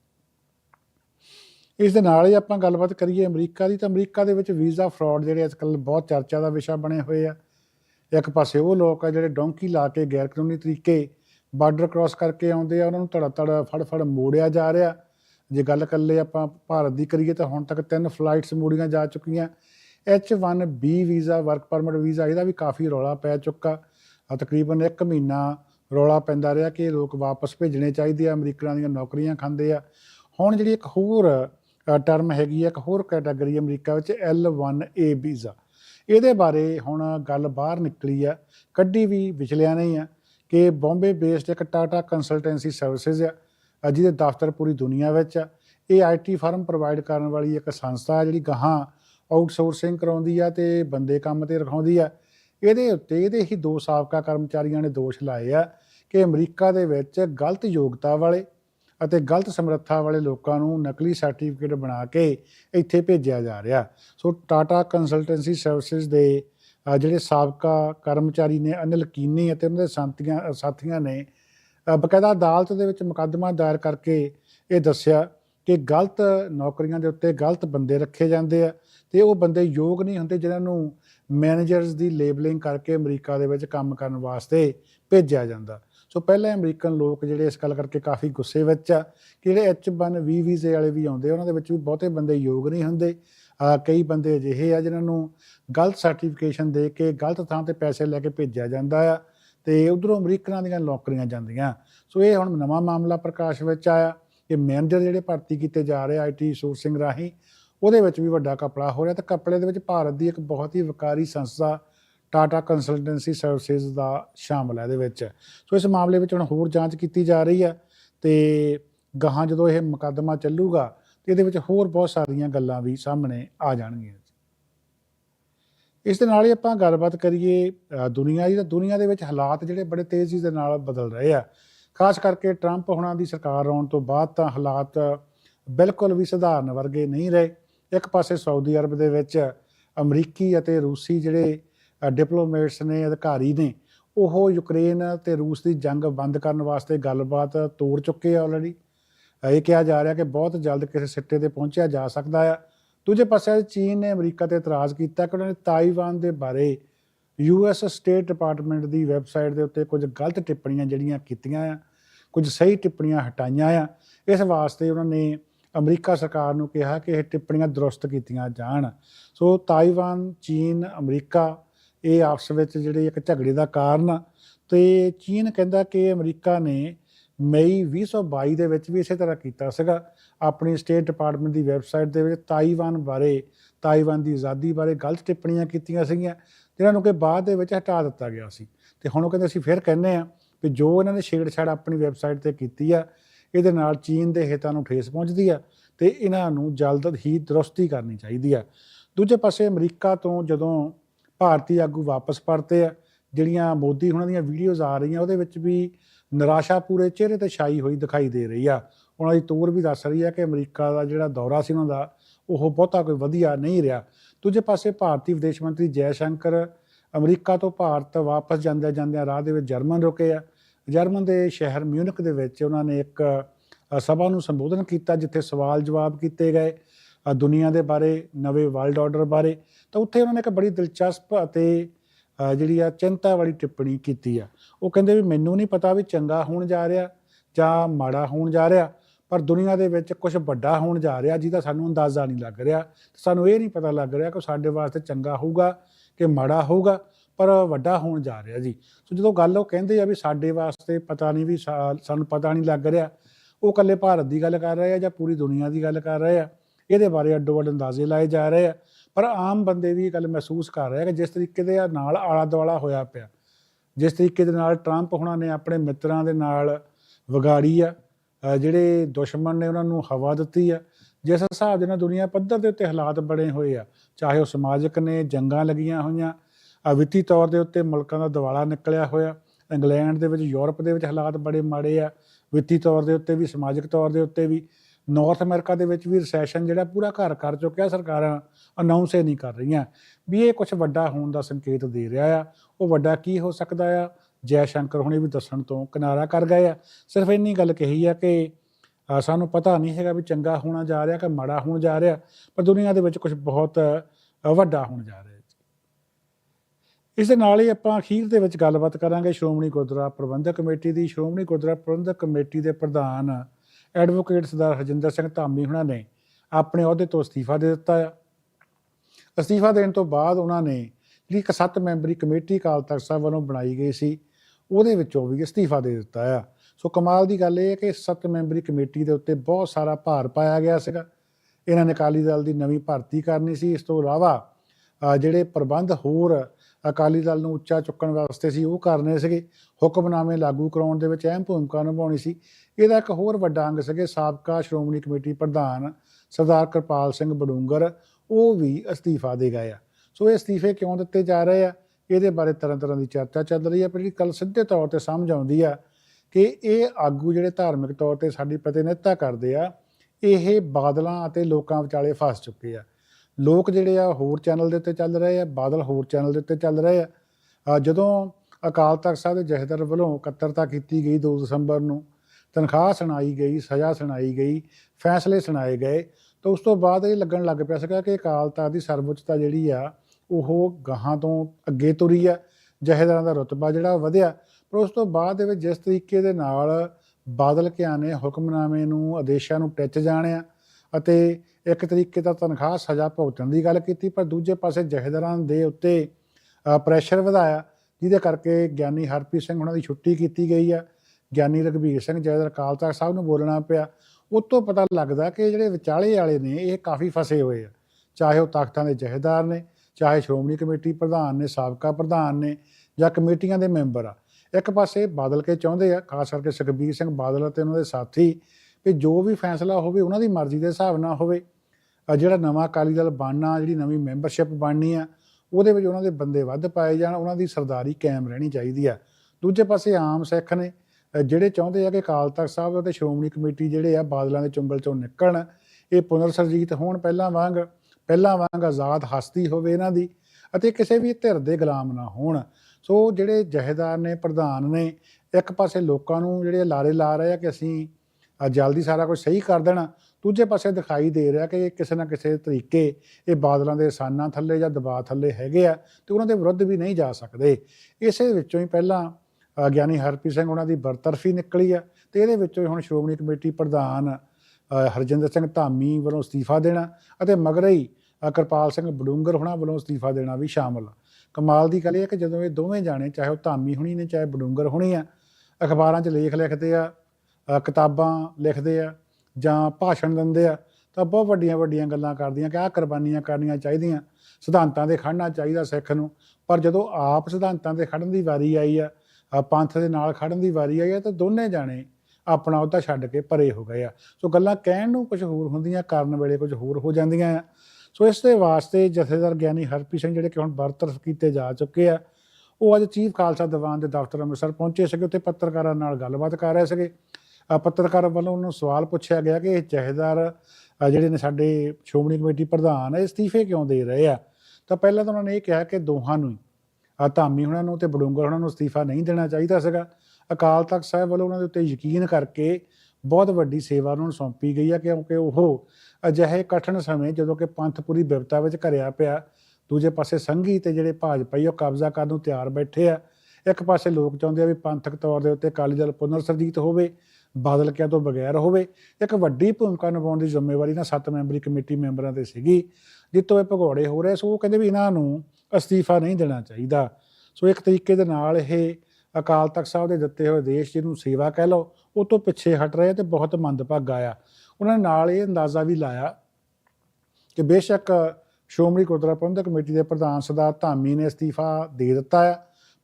ਇਸ ਦੇ ਨਾਲ ਹੀ ਆਪਾਂ ਗੱਲਬਾਤ ਕਰੀਏ ਅਮਰੀਕਾ ਦੀ, ਤਾਂ ਅਮਰੀਕਾ ਦੇ ਵਿੱਚ ਵੀਜ਼ਾ ਫਰਾਡ ਜਿਹੜੇ ਅੱਜਕੱਲ ਬਹੁਤ ਚਰਚਾ ਦਾ ਵਿਸ਼ਾ ਬਣੇ ਹੋਏ ਆ। ਇੱਕ ਪਾਸੇ ਉਹ ਲੋਕ ਆ ਜਿਹੜੇ ਡੋਂਕੀ ਲਾ ਕੇ ਗੈਰ ਕਾਨੂੰਨੀ ਤਰੀਕੇ ਬਾਰਡਰ ਕ੍ਰਾਸ ਕਰਕੇ ਆਉਂਦੇ ਆ, ਉਹਨਾਂ ਨੂੰ ਧੜਾ ਧੜਾ ਫੜ ਫੜ ਮੋੜਿਆ ਜਾ ਰਿਹਾ। ਜੇ ਗੱਲ ਕਰ ਲਈਏ ਆਪਾਂ ਭਾਰਤ ਦੀ ਕਰੀਏ ਤਾਂ ਹੁਣ ਤੱਕ ਤਿੰਨ ਫਲਾਈਟਸ ਮੋੜੀਆਂ ਜਾ ਚੁੱਕੀਆਂ। H1B visa, work permit visa, ਇਹਦਾ ਵੀ ਕਾਫੀ ਰੌਲਾ ਪੈ ਚੁੱਕਾ। ਤਕਰੀਬਨ 1 ਮਹੀਨਾ ਰੌਲਾ ਪੈਂਦਾ ਰਿਹਾ ਕਿ ਲੋਕ ਵਾਪਸ ਭੇਜਣੇ ਚਾਹੀਦੇ ਆ, ਅਮਰੀਕਨਾਂ ਦੀਆਂ ਨੌਕਰੀਆਂ ਖਾਂਦੇ ਆ। ਹੁਣ ਜਿਹੜੀ ਇੱਕ ਹੋਰ ਟਰਮ ਹੈਗੀ ਆ ਇੱਕ ਹੋਰ ਕੈਟਾਗਰੀ ਅਮਰੀਕਾ ਵਿੱਚ L1A ਵੀਜ਼ਾ ਇਹਦੇ ਬਾਰੇ ਹੁਣ ਗੱਲ ਬਾਹਰ ਨਿਕਲੀ ਆ, ਕੱਢੀ ਵੀ ਵਿਚਲਿਆ ਨਹੀਂ ਆ, ਕਿ ਬੰਬੇ ਬੇਸਡ ਇੱਕ ਟਾਟਾ ਕੰਸਲਟੈਂਸੀ ਸਰਵਿਸਿਜ਼ ਆ ਜਿਹਦੇ ਦਫ਼ਤਰ ਪੂਰੀ ਦੁਨੀਆ ਵਿੱਚ ਆ। ਇਹ ਆਈਟੀ ਫਰਮ ਪ੍ਰੋਵਾਈਡ ਕਰਨ ਵਾਲੀ ਇੱਕ ਸੰਸਥਾ ਹੈ ਜਿਹੜੀ ਗਾਹਾਂ ਆਊਟਸੋਰਸਿੰਗ ਕਰਾਉਂਦੀ ਆ ਤੇ ਬੰਦੇ ਕੰਮ ਤੇ ਰਖਾਉਂਦੀ ਆ। ਇਹਦੇ ਉੱਤੇ ਇਹਦੇ ਹੀ ਦੋ ਸਾਬਕਾ ਕਰਮਚਾਰੀਆਂ ਨੇ ਦੋਸ਼ ਲਾਏ ਆ ਕਿ ਅਮਰੀਕਾ ਦੇ ਵਿੱਚ ਗਲਤ ਯੋਗਤਾ ਵਾਲੇ ਅਤੇ ਗਲਤ ਸਮਰੱਥਾ ਵਾਲੇ ਲੋਕਾਂ ਨੂੰ ਨਕਲੀ ਸਰਟੀਫਿਕੇਟ ਬਣਾ ਕੇ ਇੱਥੇ ਭੇਜਿਆ ਜਾ ਰਿਹਾ। ਸੋ ਟਾਟਾ ਕੰਸਲਟੈਂਸੀ ਸਰਵਿਸਿਜ਼ ਦੇ ਜਿਹੜੇ ਸਾਬਕਾ ਕਰਮਚਾਰੀ ਨੇ ਅਨਿਲ ਕੀਨੀ ਅਤੇ ਉਹਨਾਂ ਦੇ ਸਾਥੀਆਂ ਸਾਥੀਆਂ ਨੇ ਬਕਾਇਦਾ ਅਦਾਲਤ ਦੇ ਵਿੱਚ ਮੁਕੱਦਮਾ ਦਾਇਰ ਕਰਕੇ ਇਹ ਦੱਸਿਆ ਕਿ ਗਲਤ ਨੌਕਰੀਆਂ ਦੇ ਉੱਤੇ ਗਲਤ ਬੰਦੇ ਰੱਖੇ ਜਾਂਦੇ ਆ ਤੇ ਉਹ ਬੰਦੇ ਯੋਗ ਨਹੀਂ ਹੁੰਦੇ ਜਿਨ੍ਹਾਂ ਨੂੰ ਮੈਨੇਜਰਸ ਦੀ ਲੇਬਲਿੰਗ ਕਰਕੇ ਅਮਰੀਕਾ ਦੇ ਵਿੱਚ ਕੰਮ ਕਰਨ ਵਾਸਤੇ ਭੇਜਿਆ ਜਾਂਦਾ। ਸੋ ਪਹਿਲਾਂ ਅਮਰੀਕਨ ਲੋਕ ਜਿਹੜੇ ਇਸ ਗੱਲ ਕਰਕੇ ਕਾਫੀ ਗੁੱਸੇ ਵਿੱਚ ਆ ਕਿ ਜਿਹੜੇ H1B ਵੀਜ਼ੇ ਵਾਲੇ ਵੀ ਆਉਂਦੇ ਉਹਨਾਂ ਦੇ ਵਿੱਚ ਵੀ ਬਹੁਤੇ ਬੰਦੇ ਯੋਗ ਨਹੀਂ ਹੁੰਦੇ। ਕਈ ਬੰਦੇ ਅਜਿਹੇ ਆ ਜਿਨ੍ਹਾਂ ਨੂੰ ਗਲਤ ਸਰਟੀਫਿਕੇਸ਼ਨ ਦੇ ਕੇ ਗਲਤ ਥਾਂ ਤੇ ਪੈਸੇ ਲੈ ਕੇ ਭੇਜਿਆ ਜਾਂਦਾ ਆ ਤੇ ਉਧਰੋਂ ਅਮਰੀਕਨਾਂ ਦੀਆਂ ਨੌਕਰੀਆਂ ਜਾਂਦੀਆਂ। ਸੋ ਇਹ ਹੁਣ ਨਵਾਂ ਮਾਮਲਾ ਪ੍ਰਕਾਸ਼ ਵਿੱਚ ਆਇਆ ਕਿ ਮੈਨੇਜਰ ਜਿਹੜੇ ਭਰਤੀ ਕੀਤੇ ਜਾ ਰਹੇ ਆਈਟੀ ਸੋਰਸਿੰਗ ਰਾਹੀਂ, ਉਹਦੇ ਵਿੱਚ ਵੀ ਵੱਡਾ ਕਪੜਾ ਹੋ ਰਿਹਾ ਤੇ ਕਪੜੇ ਦੇ ਵਿੱਚ ਭਾਰਤ ਦੀ ਇੱਕ ਬਹੁਤ ਹੀ ਵਕਾਰੀ ਸੰਸਥਾ ਟਾਟਾ ਕੰਸਲਟੈਂਸੀ ਸਰਵਿਸਿਜ਼ ਦਾ ਸ਼ਾਮਲ ਹੈ ਇਹਦੇ ਵਿੱਚ। ਸੋ ਇਸ ਮਾਮਲੇ ਵਿੱਚ ਹੁਣ ਹੋਰ ਜਾਂਚ ਕੀਤੀ ਜਾ ਰਹੀ ਹੈ ਤੇ ਗਾਹਾਂ ਜਦੋਂ ਇਹ ਮੁਕੱਦਮਾ ਚੱਲੂਗਾ ਤੇ ਇਹਦੇ ਵਿੱਚ ਹੋਰ ਬਹੁਤ ਸਾਰੀਆਂ ਗੱਲਾਂ ਵੀ ਸਾਹਮਣੇ ਆ ਜਾਣਗੀਆਂ। ਇਸ ਦੇ ਨਾਲ ਹੀ ਆਪਾਂ ਗੱਲਬਾਤ ਕਰੀਏ ਦੁਨੀਆ ਦੀ। ਤਾਂ ਦੁਨੀਆ ਦੇ ਵਿੱਚ ਹਾਲਾਤ ਜਿਹੜੇ ਬੜੇ ਤੇਜ਼ੀ ਦੇ ਨਾਲ ਬਦਲ ਰਹੇ ਆ। ਖਾਸ ਕਰਕੇ ਟਰੰਪ ਹੁਣਾਂ ਦੀ ਸਰਕਾਰ ਆਉਣ ਤੋਂ ਬਾਅਦ ਤਾਂ ਹਾਲਾਤ ਬਿਲਕੁਲ ਵੀ ਸਧਾਰਨ ਵਰਗੇ ਨਹੀਂ ਰਹੇ। ਇੱਕ ਪਾਸੇ ਸਾਊਦੀ ਅਰਬ ਦੇ ਵਿੱਚ ਅਮਰੀਕੀ ਅਤੇ ਰੂਸੀ ਜਿਹੜੇ ਡਿਪਲੋਮੇਟਸ ਨੇ, ਅਧਿਕਾਰੀ ਨੇ ਉਹ ਯੂਕਰੇਨ ਤੇ ਰੂਸ ਦੀ ਜੰਗ ਬੰਦ ਕਰਨ ਵਾਸਤੇ ਗੱਲਬਾਤ ਤੋੜ ਚੁੱਕੇ ਆ ਆਲਰੇਡੀ ਇਹ ਕਿਹਾ ਜਾ ਰਿਹਾ ਕਿ ਬਹੁਤ ਜਲਦ ਕਿਸੇ ਸਿੱਟੇ ਤੇ ਪਹੁੰਚਿਆ ਜਾ ਸਕਦਾ ਆ। ਦੂਜੇ ਪਾਸੇ ਚੀਨ ਨੇ ਅਮਰੀਕਾ ਤੇ ਇਤਰਾਜ਼ ਕੀਤਾ ਕਿ ਉਹਨਾਂ ਨੇ ਤਾਈਵਾਨ ਦੇ ਬਾਰੇ ਯੂਐਸ ਸਟੇਟ ਡਿਪਾਰਟਮੈਂਟ ਦੀ ਵੈਬਸਾਈਟ ਦੇ ਉੱਤੇ ਕੁਝ ਗਲਤ ਟਿੱਪਣੀਆਂ ਜਿਹੜੀਆਂ ਕੀਤੀਆਂ ਆ, ਕੁਝ ਸਹੀ ਟਿੱਪਣੀਆਂ ਹਟਾਈਆਂ ਆ। ਇਸ ਵਾਸਤੇ ਉਹਨਾਂ ਨੇ ਅਮਰੀਕਾ ਸਰਕਾਰ ਨੂੰ ਕਿਹਾ ਕਿ ਇਹ ਟਿੱਪਣੀਆਂ ਦਰੁਸਤ ਕੀਤੀਆਂ ਜਾਣ। ਸੋ ਤਾਈਵਾਨ, ਚੀਨ, ਅਮਰੀਕਾ ਇਹ ਆਪਸ ਵਿੱਚ ਜਿਹੜੇ ਇੱਕ ਝਗੜੇ ਦਾ ਕਾਰਨ ਆ। ਤੇ ਚੀਨ ਕਹਿੰਦਾ ਕਿ ਅਮਰੀਕਾ ਨੇ ਮਈ 2022 ਦੇ ਵਿੱਚ ਵੀ ਇਸੇ ਤਰ੍ਹਾਂ ਕੀਤਾ ਸੀਗਾ। ਆਪਣੀ ਸਟੇਟ ਡਿਪਾਰਟਮੈਂਟ ਦੀ ਵੈਬਸਾਈਟ ਦੇ ਵਿੱਚ ਤਾਈਵਾਨ ਬਾਰੇ, ਤਾਈਵਾਨ ਦੀ ਆਜ਼ਾਦੀ ਬਾਰੇ ਗਲਤ ਟਿੱਪਣੀਆਂ ਕੀਤੀਆਂ ਸੀਗੀਆਂ, ਜਿਨ੍ਹਾਂ ਨੂੰ ਕਿ ਬਾਅਦ ਦੇ ਵਿੱਚ ਹਟਾ ਦਿੱਤਾ ਗਿਆ ਸੀ। ਤੇ ਹੁਣ ਉਹ ਕਹਿੰਦੇ ਅਸੀਂ ਫਿਰ ਕਹਿੰਦੇ ਆ ਕਿ ਜੋ ਇਹਨਾਂ ਨੇ ਛੇੜਛਾੜ ਆਪਣੀ ਵੈਬਸਾਈਟ ਤੇ ਕੀਤੀ ਆ, ਇਹਦੇ ਨਾਲ ਚੀਨ ਦੇ ਹਿੱਤਾਂ ਨੂੰ ਠੇਸ ਪਹੁੰਚਦੀ ਆ ਤੇ ਇਹਨਾਂ ਨੂੰ ਜਲਦ ਹੀ ਦਰੁਸਤੀ ਕਰਨੀ ਚਾਹੀਦੀ ਆ। ਦੂਜੇ ਪਾਸੇ ਅਮਰੀਕਾ ਤੋਂ ਜਦੋਂ ਭਾਰਤੀ ਆਗੂ ਵਾਪਸ ਪਰਤੇ ਆ। ਜਿਹੜੀਆਂ ਮੋਦੀ ਉਹਨਾਂ ਦੀਆਂ ਵੀਡੀਓਜ਼ ਆ ਰਹੀਆਂ, ਉਹਦੇ ਵਿੱਚ ਵੀ ਨਿਰਾਸ਼ਾ ਪੂਰੇ ਚਿਹਰੇ ਤੇ ਛਾਈ ਹੋਈ ਦਿਖਾਈ ਦੇ ਰਹੀ ਆ। ਉਹਨਾਂ ਦੀ ਤੌਰ ਵੀ ਦੱਸ ਰਹੀ ਆ ਕਿ ਅਮਰੀਕਾ ਦਾ ਜਿਹੜਾ ਦੌਰਾ ਸੀ ਉਹਨਾਂ ਦਾ, ਉਹ ਬਹੁਤਾ ਕੋਈ ਵਧੀਆ ਨਹੀਂ ਰਿਹਾ। ਦੂਜੇ ਪਾਸੇ ਭਾਰਤੀ ਵਿਦੇਸ਼ ਮੰਤਰੀ ਜੈ ਸ਼ੰਕਰ ਅਮਰੀਕਾ ਤੋਂ ਭਾਰਤ ਵਾਪਸ ਜਾਂਦੇ ਜਾਂਦੇ ਰਾਹ ਦੇ ਵਿੱਚ ਜਰਮਨ ਰੁਕੇ ਆ। ਜਰਮਨ ਦੇ ਸ਼ਹਿਰ ਮਿਊਨਿਕ ਦੇ ਵਿੱਚ ਉਹਨਾਂ ਨੇ ਇੱਕ ਸਭਾ ਨੂੰ ਸੰਬੋਧਨ ਕੀਤਾ, ਜਿੱਥੇ ਸਵਾਲ ਜਵਾਬ ਕੀਤੇ ਗਏ। ਦੁਨੀਆ ਦੇ ਬਾਰੇ, ਨਵੇਂ ਵਰਲਡ ਆਰਡਰ ਬਾਰੇ, ਤਾਂ ਉੱਥੇ ਉਹਨਾਂ ਨੇ ਇੱਕ ਬੜੀ ਦਿਲਚਸਪ ਅਤੇ ਜਿਹੜੀ ਆ ਚਿੰਤਾ ਵਾਲੀ ਟਿੱਪਣੀ ਕੀਤੀ ਆ। ਉਹ ਕਹਿੰਦੇ ਵੀ ਮੈਨੂੰ ਨਹੀਂ ਪਤਾ ਵੀ ਚੰਗਾ ਹੋਣ ਜਾ ਰਿਹਾ ਜਾਂ ਮਾੜਾ ਹੋਣ ਜਾ ਰਿਹਾ, ਪਰ ਦੁਨੀਆ ਦੇ ਵਿੱਚ ਕੁਝ ਵੱਡਾ ਹੋਣ ਜਾ ਰਿਹਾ ਜਿਹਦਾ ਸਾਨੂੰ ਅੰਦਾਜ਼ਾ ਨਹੀਂ ਲੱਗ ਰਿਹਾ। ਸਾਨੂੰ ਇਹ ਨਹੀਂ ਪਤਾ ਲੱਗ ਰਿਹਾ ਕਿ ਸਾਡੇ ਵਾਸਤੇ ਚੰਗਾ ਹੋਊਗਾ ਕਿ ਮਾੜਾ ਹੋਊਗਾ, ਪਰ ਵੱਡਾ ਹੋਣ ਜਾ ਰਿਹਾ ਜੀ। ਸੋ ਜਦੋਂ ਗੱਲ ਉਹ ਕਹਿੰਦੇ ਆ ਵੀ ਸਾਡੇ ਵਾਸਤੇ ਪਤਾ ਨਹੀਂ ਵੀ ਸਾ- ਸਾਨੂੰ ਪਤਾ ਨਹੀਂ ਲੱਗ ਰਿਹਾ, ਉਹ ਇਕੱਲੇ ਭਾਰਤ ਦੀ ਗੱਲ ਕਰ ਰਹੇ ਆ ਜਾਂ ਪੂਰੀ ਦੁਨੀਆ ਦੀ ਗੱਲ ਕਰ ਰਹੇ ਆ ਇਹਦੇ ਬਾਰੇ ਅੱਡੋ ਅੱਡ ਅੰਦਾਜ਼ੇ ਲਾਏ ਜਾ ਰਹੇ ਆ। ਪਰ ਆਮ ਬੰਦੇ ਵੀ ਇਹ ਗੱਲ ਮਹਿਸੂਸ ਕਰ ਰਹੇ ਆ ਕਿ ਜਿਸ ਤਰੀਕੇ ਦੇ ਨਾਲ ਆਲਾ ਦੁਆਲਾ ਹੋਇਆ ਪਿਆ, ਜਿਸ ਤਰੀਕੇ ਦੇ ਨਾਲ ਟਰੰਪ ਹੁਣਾਂ ਨੇ ਆਪਣੇ ਮਿੱਤਰਾਂ ਦੇ ਨਾਲ ਵਿਗਾੜੀ ਆ ਜਿਹੜੇ ਦੁਸ਼ਮਣ ਨੇ ਉਹਨਾਂ ਨੂੰ ਹਵਾ ਦਿੱਤੀ ਆ, ਜਿਸ ਹਿਸਾਬ ਦੇ ਨਾਲ ਦੁਨੀਆ ਪੱਧਰ ਦੇ ਉੱਤੇ ਹਾਲਾਤ ਬਣੇ ਹੋਏ ਆ, ਚਾਹੇ ਉਹ ਸਮਾਜਿਕ ਨੇ, ਜੰਗਾਂ ਲੱਗੀਆਂ ਹੋਈਆਂ ਵਿੱਤੀ ਤੌਰ ਦੇ ਉੱਤੇ ਮੁਲਕਾਂ ਦਾ ਦਿਵਾਲਾ ਨਿਕਲਿਆ ਹੋਇਆ, ਇੰਗਲੈਂਡ ਦੇ ਵਿੱਚ, ਯੂਰਪ ਦੇ ਵਿੱਚ ਹਾਲਾਤ ਬੜੇ ਮਾੜੇ ਆ, ਵਿੱਤੀ ਤੌਰ ਦੇ ਉੱਤੇ ਵੀ, ਸਮਾਜਿਕ ਤੌਰ ਦੇ ਉੱਤੇ ਵੀ ਨਾਰਥ ਅਮਰੀਕਾ ਦੇ ਵਿੱਚ ਵੀ ਰੈਸੈਸ਼ਨ ਜਿਹੜਾ ਪੂਰਾ ਘਰ ਕਰ ਚੁੱਕਿਆ, ਸਰਕਾਰਾਂ ਅਨਾਉਂਸ ਹੀ ਨਹੀਂ ਕਰ ਰਹੀਆਂ। ਵੀ ਇਹ ਕੁਝ ਵੱਡਾ ਹੋਣ ਦਾ ਸੰਕੇਤ ਦੇ ਰਿਹਾ ਆ। ਉਹ ਵੱਡਾ ਕੀ ਹੋ ਸਕਦਾ ਆ? ਜੈ ਸ਼ੰਕਰ ਹੁਣੇ ਵੀ ਦੱਸਣ ਤੋਂ ਕਿਨਾਰਾ ਕਰ ਗਏ ਆ। ਸਿਰਫ ਇੰਨੀ ਗੱਲ ਕਹੀ ਆ ਕਿ ਸਾਨੂੰ ਪਤਾ ਨਹੀਂ ਹੈਗਾ ਵੀ ਚੰਗਾ ਹੋਣਾ ਜਾ ਰਿਹਾ ਕਿ ਮਾੜਾ ਹੋਣ ਜਾ ਰਿਹਾ, ਪਰ ਦੁਨੀਆ ਦੇ ਵਿੱਚ ਕੁਝ ਬਹੁਤ ਵੱਡਾ ਹੋਣ ਜਾ ਰਿਹਾ ਇਸ ਦੇ ਨਾਲ ਹੀ ਆਪਾਂ ਅਖੀਰ ਦੇ ਵਿੱਚ ਗੱਲਬਾਤ ਕਰਾਂਗੇ ਸ਼੍ਰੋਮਣੀ ਗੁਰਦੁਆਰਾ ਪ੍ਰਬੰਧਕ ਕਮੇਟੀ ਦੀ। ਸ਼੍ਰੋਮਣੀ ਗੁਰਦੁਆਰਾ ਪ੍ਰਬੰਧਕ ਕਮੇਟੀ ਦੇ ਪ੍ਰਧਾਨ ਐਡਵੋਕੇਟ ਸਰਦਾਰ ਹਰਜਿੰਦਰ ਸਿੰਘ ਧਾਮੀ ਹੁਣਾਂ ਨੇ ਆਪਣੇ ਅਹੁਦੇ ਤੋਂ ਅਸਤੀਫਾ ਦੇ ਦਿੱਤਾ ਆ। ਅਸਤੀਫਾ ਦੇਣ ਤੋਂ ਬਾਅਦ ਉਹਨਾਂ ਨੇ ਜਿਹੜੀ ਇੱਕ ਸੱਤ ਮੈਂਬਰੀ ਕਮੇਟੀ ਅਕਾਲ ਤਖਤ ਸਾਹਿਬ ਵੱਲੋਂ ਬਣਾਈ ਗਈ ਸੀ, ਉਹਦੇ ਵਿੱਚੋਂ ਵੀ ਅਸਤੀਫਾ ਦੇ ਦਿੱਤਾ ਆ। ਸੋ ਕਮਾਲ ਦੀ ਗੱਲ ਇਹ ਹੈ ਕਿ ਸੱਤ ਮੈਂਬਰੀ ਕਮੇਟੀ ਦੇ ਉੱਤੇ ਬਹੁਤ ਸਾਰਾ ਭਾਰ ਪਾਇਆ ਗਿਆ ਸੀਗਾ। ਇਹਨਾਂ ਨੇ ਅਕਾਲੀ ਦਲ ਦੀ ਨਵੀਂ ਭਰਤੀ ਕਰਨੀ ਸੀ। ਇਸ ਤੋਂ ਇਲਾਵਾ ਜਿਹੜੇ ਪ੍ਰਬੰਧ ਹੋਰ ਅਕਾਲੀ ਦਲ ਨੂੰ ਉੱਚਾ ਚੁੱਕਣ ਵਾਸਤੇ ਸੀ, ਉਹ ਕਰਨੇ ਸੀਗੇ। ਹੁਕਮਨਾਮੇ ਲਾਗੂ ਕਰਾਉਣ ਦੇ ਵਿੱਚ ਅਹਿਮ ਭੂਮਿਕਾ ਨਿਭਾਉਣੀ ਸੀ। ਇਹਦਾ ਇੱਕ ਹੋਰ ਵੱਡਾ ਅੰਗ ਸੀਗੇ, ਸਾਬਕਾ ਸ਼੍ਰੋਮਣੀ ਕਮੇਟੀ ਪ੍ਰਧਾਨ ਸਰਦਾਰ ਕਿਰਪਾਲ ਸਿੰਘ ਬਡੂੰਗਰ, ਉਹ ਵੀ ਅਸਤੀਫਾ ਦੇ ਗਏ ਆ। ਸੋ ਇਹ ਅਸਤੀਫੇ ਕਿਉਂ ਦਿੱਤੇ ਜਾ ਰਹੇ ਆ? ਇਹਦੇ ਬਾਰੇ ਤਰ੍ਹਾਂ ਤਰ੍ਹਾਂ ਦੀ ਚਰਚਾ ਚੱਲ ਰਹੀ ਹੈ ਪਰ ਜਿਹੜੀ ਕੱਲ ਸਿੱਧੇ ਤੌਰ ਤੇ ਸਮਝ ਆਉਂਦੀ ਆ ਕਿ ਇਹ ਆਗੂ ਜਿਹੜੇ ਧਾਰਮਿਕ ਤੌਰ ਤੇ ਸਾਡੀ ਪ੍ਰਤੀਨਿਧਤਾ ਕਰਦੇ ਆ, ਇਹ ਬਾਦਲਾਂ ਅਤੇ ਲੋਕਾਂ ਵਿਚਾਲੇ ਫਸ ਚੁੱਕੇ ਆ। ਲੋਕ ਜਿਹੜੇ ਆ ਹੋਰ ਚੈਨਲ ਦੇ ਉੱਤੇ ਚੱਲ ਰਹੇ ਆ, ਬਾਦਲ ਹੋਰ ਚੈਨਲ ਦੇ ਉੱਤੇ ਚੱਲ ਰਹੇ ਆ। ਜਦੋਂ ਅਕਾਲ ਤਖਤ ਸਾਹਿਬ ਦੇ ਜਥੇਦਾਰ ਵੱਲੋਂ ਇਕੱਤਰਤਾ ਕੀਤੀ ਗਈ 2 ਦਸੰਬਰ ਨੂੰ, ਤਨਖਾਹ ਸੁਣਾਈ ਗਈ, ਸਜ਼ਾ ਸੁਣਾਈ ਗਈ, ਫੈਸਲੇ ਸੁਣਾਏ ਗਏ, ਤਾਂ ਉਸ ਤੋਂ ਬਾਅਦ ਇਹ ਲੱਗਣ ਲੱਗ ਪਿਆ ਸੀਗਾ ਕਿ ਅਕਾਲ ਤਖਤ ਦੀ ਸਰਵਉੱਚਤਾ ਜਿਹੜੀ ਆ, ਉਹ ਗਾਹਾਂ ਤੋਂ ਅੱਗੇ ਤੁਰੀ ਆ, ਜਹੇਦਾਰਾਂ ਦਾ ਰੁਤਬਾ ਜਿਹੜਾ ਵਧਿਆ। ਪਰ ਉਸ ਤੋਂ ਬਾਅਦ ਦੇ ਵਿੱਚ ਜਿਸ ਤਰੀਕੇ ਦੇ ਨਾਲ ਬਾਦਲ ਕਿਆਂ ਨੇ ਹੁਕਮਨਾਮੇ ਨੂੰ, ਆਦੇਸ਼ਾਂ ਨੂੰ ਟਿੱਚ ਜਾਣਿਆ ਅਤੇ ਇੱਕ ਤਰੀਕੇ ਦਾ ਤਨਖਾਹ ਸਜ਼ਾ ਭੁਗਤਣ ਦੀ ਗੱਲ ਕੀਤੀ, ਪਰ ਦੂਜੇ ਪਾਸੇ ਜਥੇਦਾਰਾਂ ਦੇ ਉੱਤੇ ਪ੍ਰੈਸ਼ਰ ਵਧਾਇਆ, ਜਿਹਦੇ ਕਰਕੇ ਗਿਆਨੀ ਹਰਪ੍ਰੀਤ ਸਿੰਘ ਉਹਨਾਂ ਦੀ ਛੁੱਟੀ ਕੀਤੀ ਗਈ ਆ। ਗਿਆਨੀ ਰਘਬੀਰ ਸਿੰਘ ਜਥੇਦਾਰ ਅਕਾਲ ਤਖਤ ਸਾਹਿਬ ਨੂੰ ਬੋਲਣਾ ਪਿਆ। ਉਹ ਤੋਂ ਪਤਾ ਲੱਗਦਾ ਕਿ ਜਿਹੜੇ ਵਿਚਾਲੇ ਵਾਲੇ ਨੇ, ਇਹ ਕਾਫੀ ਫਸੇ ਹੋਏ ਆ। ਚਾਹੇ ਉਹ ਤਖਤਾਂ ਦੇ ਜਥੇਦਾਰ ਨੇ, ਚਾਹੇ ਸ਼੍ਰੋਮਣੀ ਕਮੇਟੀ ਪ੍ਰਧਾਨ ਨੇ, ਸਾਬਕਾ ਪ੍ਰਧਾਨ ਨੇ, ਜਾਂ ਕਮੇਟੀਆਂ ਦੇ ਮੈਂਬਰ ਆ। ਇੱਕ ਪਾਸੇ ਬਾਦਲ ਕੇ ਚਾਹੁੰਦੇ ਆ, ਖਾਸ ਕਰਕੇ ਸੁਖਬੀਰ ਸਿੰਘ ਬਾਦਲ ਅਤੇ ਉਹਨਾਂ ਦੇ ਸਾਥੀ ਵੀ ਜੋ ਵੀ ਫੈਸਲਾ ਹੋਵੇ, ਉਹਨਾਂ ਦੀ ਮਰਜ਼ੀ ਦੇ ਹਿਸਾਬ ਨਾਲ ਹੋਵੇ। ਜਿਹੜਾ ਨਵਾਂ ਅਕਾਲੀ ਦਲ ਬਣਨਾ, ਜਿਹੜੀ ਨਵੀਂ ਮੈਂਬਰਸ਼ਿਪ ਬਣਨੀ ਆ, ਉਹਦੇ ਵਿੱਚ ਉਹਨਾਂ ਦੇ ਬੰਦੇ ਵੱਧ ਪਾਏ ਜਾਣ, ਉਹਨਾਂ ਦੀ ਸਰਦਾਰੀ ਕਾਇਮ ਰਹਿਣੀ ਚਾਹੀਦੀ ਆ। ਦੂਜੇ ਪਾਸੇ ਆਮ ਸਿੱਖ ਨੇ ਜਿਹੜੇ ਚਾਹੁੰਦੇ ਆ ਕਿ ਅਕਾਲ ਤਖਤ ਸਾਹਿਬ ਅਤੇ ਸ਼੍ਰੋਮਣੀ ਕਮੇਟੀ ਜਿਹੜੇ ਆ ਬਾਦਲਾਂ ਦੇ ਚੁੰਗਲ ਚੋਂ ਨਿਕਲਣ, ਇਹ ਪੁਨਰ ਸਰਜੀਤ ਹੋਣ ਪਹਿਲਾਂ ਵਾਂਗ ਪਹਿਲਾਂ ਵਾਂਗ ਆਜ਼ਾਦ ਹਸਤੀ ਹੋਵੇ ਇਹਨਾਂ ਦੀ ਅਤੇ ਕਿਸੇ ਵੀ ਧਿਰ ਦੇ ਗੁਲਾਮ ਨਾ ਹੋਣ। ਸੋ ਜਿਹੜੇ ਜਹੇਦਾਰ ਨੇ, ਪ੍ਰਧਾਨ ਨੇ, ਇੱਕ ਪਾਸੇ ਲੋਕਾਂ ਨੂੰ ਜਿਹੜੇ ਲਾਰੇ ਲਾ ਰਹੇ ਆ ਕਿ ਅਸੀਂ ਜਲਦੀ ਸਾਰਾ ਕੁਝ ਸਹੀ ਕਰ ਦੇਣਾ। ਦੂਜੇ ਪਾਸੇ ਦਿਖਾਈ ਦੇ ਰਿਹਾ ਕਿ ਇਹ ਕਿਸੇ ਨਾ ਕਿਸੇ ਤਰੀਕੇ ਇਹ ਬਾਦਲਾਂ ਦੇ ਸਾਨਾਂ ਥੱਲੇ ਜਾਂ ਦਬਾਅ ਥੱਲੇ ਹੈਗੇ ਆ ਤੇ ਉਹਨਾਂ ਦੇ ਵਿਰੁੱਧ ਵੀ ਨਹੀਂ ਜਾ ਸਕਦੇ। ਇਸੇ ਵਿੱਚੋਂ ਹੀ ਪਹਿਲਾਂ ਗਿਆਨੀ ਹਰਪ੍ਰੀਤ ਸਿੰਘ ਉਹਨਾਂ ਦੀ ਬਰਤਰਫੀ ਨਿਕਲੀ ਆ ਤੇ ਇਹਦੇ ਵਿੱਚੋਂ ਹੀ ਹੁਣ ਸ਼੍ਰੋਮਣੀ ਕਮੇਟੀ ਪ੍ਰਧਾਨ ਹਰਜਿੰਦਰ ਸਿੰਘ ਧਾਮੀ ਵੱਲੋਂ ਅਸਤੀਫਾ ਦੇਣਾ ਅਤੇ ਮਗਰੇ ਹੀ ਕਿਰਪਾਲ ਸਿੰਘ ਬਡੂੰਗਰ ਹੁਣਾਂ ਵੱਲੋਂ ਅਸਤੀਫਾ ਦੇਣਾ ਵੀ ਸ਼ਾਮਲ ਆ। ਕਮਾਲ ਦੀ ਗੱਲ ਇਹ ਹੈ ਕਿ ਜਦੋਂ ਇਹ ਦੋਵੇਂ ਜਾਣੇ, ਚਾਹੇ ਉਹ ਧਾਮੀ ਹੁਣੀ ਨੇ, ਚਾਹੇ ਬਡੂੰਗਰ ਹੁਣੀ ਆ, ਅਖਬਾਰਾਂ 'ਚ ਲੇਖ ਲਿਖਦੇ ਆ ਕਿਤਾਬਾਂ ਲਿਖਦੇ ਆ ਜਾਂ ਭਾਸ਼ਣ ਦਿੰਦੇ ਆ, ਤਾਂ ਬਹੁਤ ਵੱਡੀਆਂ ਵੱਡੀਆਂ ਗੱਲਾਂ ਕਰਦੀਆਂ ਕਿ ਆਹ ਕੁਰਬਾਨੀਆਂ ਕਰਨੀਆਂ ਚਾਹੀਦੀਆਂ। ਸਿਧਾਂਤਾਂ ਦੇ ਖੜਨਾ ਚਾਹੀਦਾ ਸਿੱਖ ਨੂੰ। ਪਰ ਜਦੋਂ ਆਪ ਸਿਧਾਂਤਾਂ ਦੇ ਖੜਨ ਦੀ ਵਾਰੀ ਆਈ ਆ ਪੰਥ ਦੇ ਨਾਲ ਖੜਨ ਦੀ ਵਾਰੀ ਆਈ ਆ, ਤਾਂ ਦੋਨੇ ਜਾਣੇ ਆਪਣਾ ਉਹਦਾ ਛੱਡ ਕੇ ਪਰੇ ਹੋ ਗਏ ਆ। ਸੋ ਗੱਲਾਂ ਕਹਿਣ ਨੂੰ ਕੁਝ ਹੋਰ ਹੁੰਦੀਆਂ, ਕਰਨ ਵੇਲੇ ਕੁਝ ਹੋਰ ਹੋ ਜਾਂਦੀਆਂ ਆ। ਸੋ ਇਸ ਦੇ ਵਾਸਤੇ ਜਥੇਦਾਰ ਗਿਆਨੀ ਹਰਪ੍ਰੀਤ ਸਿੰਘ ਜਿਹੜੇ ਕਿ ਹੁਣ ਬਰਤਰਫ ਕੀਤੇ ਜਾ ਚੁੱਕੇ ਆ, ਉਹ ਅੱਜ ਚੀਫ ਖਾਲਸਾ ਦੀਵਾਨ ਦੇ ਦਫ਼ਤਰ ਅੰਮ੍ਰਿਤਸਰ ਪਹੁੰਚੇ ਸੀਗੇ, ਉੱਥੇ ਪੱਤਰਕਾਰਾਂ ਨਾਲ ਗੱਲਬਾਤ ਕਰ ਰਹੇ ਸੀਗੇ। ਪੱਤਰਕਾਰ ਵੱਲੋਂ ਉਹਨੂੰ ਸਵਾਲ ਪੁੱਛਿਆ ਗਿਆ ਕਿ ਇਹ ਜਥੇਦਾਰ ਜਿਹੜੇ ਨੇ ਸਾਡੇ ਸ਼੍ਰੋਮਣੀ ਕਮੇਟੀ ਪ੍ਰਧਾਨ ਇਹ ਅਸਤੀਫੇ ਕਿਉਂ ਦੇ ਰਹੇ ਆ? ਤਾਂ ਪਹਿਲਾਂ ਤਾਂ ਉਹਨਾਂ ਨੇ ਇਹ ਕਿਹਾ ਕਿ ਦੋਹਾਂ ਨੂੰ ਹੀ ਆ ਧਾਮੀ ਉਹਨਾਂ ਨੂੰ ਤੇ ਬਡੂੰਗਰ ਉਹਨਾਂ ਨੂੰ ਅਸਤੀਫਾ ਨਹੀਂ ਦੇਣਾ ਚਾਹੀਦਾ ਸੀਗਾ। ਅਕਾਲ ਤਖਤ ਸਾਹਿਬ ਵੱਲੋਂ ਉਹਨਾਂ ਦੇ ਉੱਤੇ ਯਕੀਨ ਕਰਕੇ ਬਹੁਤ ਵੱਡੀ ਸੇਵਾ ਉਹਨਾਂ ਨੂੰ ਸੌਂਪੀ ਗਈ ਹੈ ਕਿਉਂਕਿ ਉਹ ਅਜਿਹੇ ਕਠਨ ਸਮੇਂ ਜਦੋਂ ਕਿ ਪੰਥ ਪੂਰੀ ਬਿਪਤਾ ਵਿੱਚ ਘਰਿਆ ਪਿਆ, ਦੂਜੇ ਪਾਸੇ ਸੰਘੀ ਤੇ ਜਿਹੜੇ ਭਾਜਪਾ ਹੀ ਉਹ ਕਬਜ਼ਾ ਕਰਨ ਨੂੰ ਤਿਆਰ ਬੈਠੇ ਆ। ਇੱਕ ਪਾਸੇ ਲੋਕ ਚਾਹੁੰਦੇ ਆ ਵੀ ਪੰਥਕ ਤੌਰ ਦੇ ਉੱਤੇ ਅਕਾਲੀ ਦਲ ਪੁਨਰ ਸਰਜੀਤ ਹੋਵੇ ਬਾਦਲ ਕਿਆ ਤੋਂ ਬਗੈਰ ਹੋਵੇ, ਇੱਕ ਵੱਡੀ ਭੂਮਿਕਾ ਨਿਭਾਉਣ ਦੀ ਜ਼ਿੰਮੇਵਾਰੀ ਨਾ ਸੱਤ ਮੈਂਬਰੀ ਕਮੇਟੀ ਮੈਂਬਰਾਂ ਤੇ ਸੀਗੀ। ਜਿੱਤੋਂ ਇਹ ਭਗੌੜੇ ਹੋ ਰਹੇ, ਸੋ ਉਹ ਕਹਿੰਦੇ ਵੀ ਇਹਨਾਂ ਨੂੰ ਅਸਤੀਫਾ ਨਹੀਂ ਦੇਣਾ ਚਾਹੀਦਾ। ਸੋ ਇੱਕ ਤਰੀਕੇ ਦੇ ਨਾਲ ਇਹ ਅਕਾਲ ਤਖਤ ਸਾਹਿਬ ਦੇ ਦਿੱਤੇ ਹੋਏ ਦੇਸ਼ ਜਿਹਨੂੰ ਸੇਵਾ ਕਹਿ ਲਓ, ਉਹ ਤੋਂ ਪਿੱਛੇ ਹਟ ਰਹੇ ਆ ਤੇ ਬਹੁਤ ਮੰਦਭਾਗਾ ਆ ਉਹਨਾਂ ਨੇ ਨਾਲ ਇਹ ਅੰਦਾਜ਼ਾ ਵੀ ਲਾਇਆ ਕਿ ਬੇਸ਼ੱਕ ਸ਼੍ਰੋਮਣੀ ਗੁਰਦੁਆਰਾ ਪ੍ਰਬੰਧਕ ਕਮੇਟੀ ਦੇ ਪ੍ਰਧਾਨ ਸਰਦਾਰ ਧਾਮੀ ਨੇ ਅਸਤੀਫਾ ਦੇ ਦਿੱਤਾ ਹੈ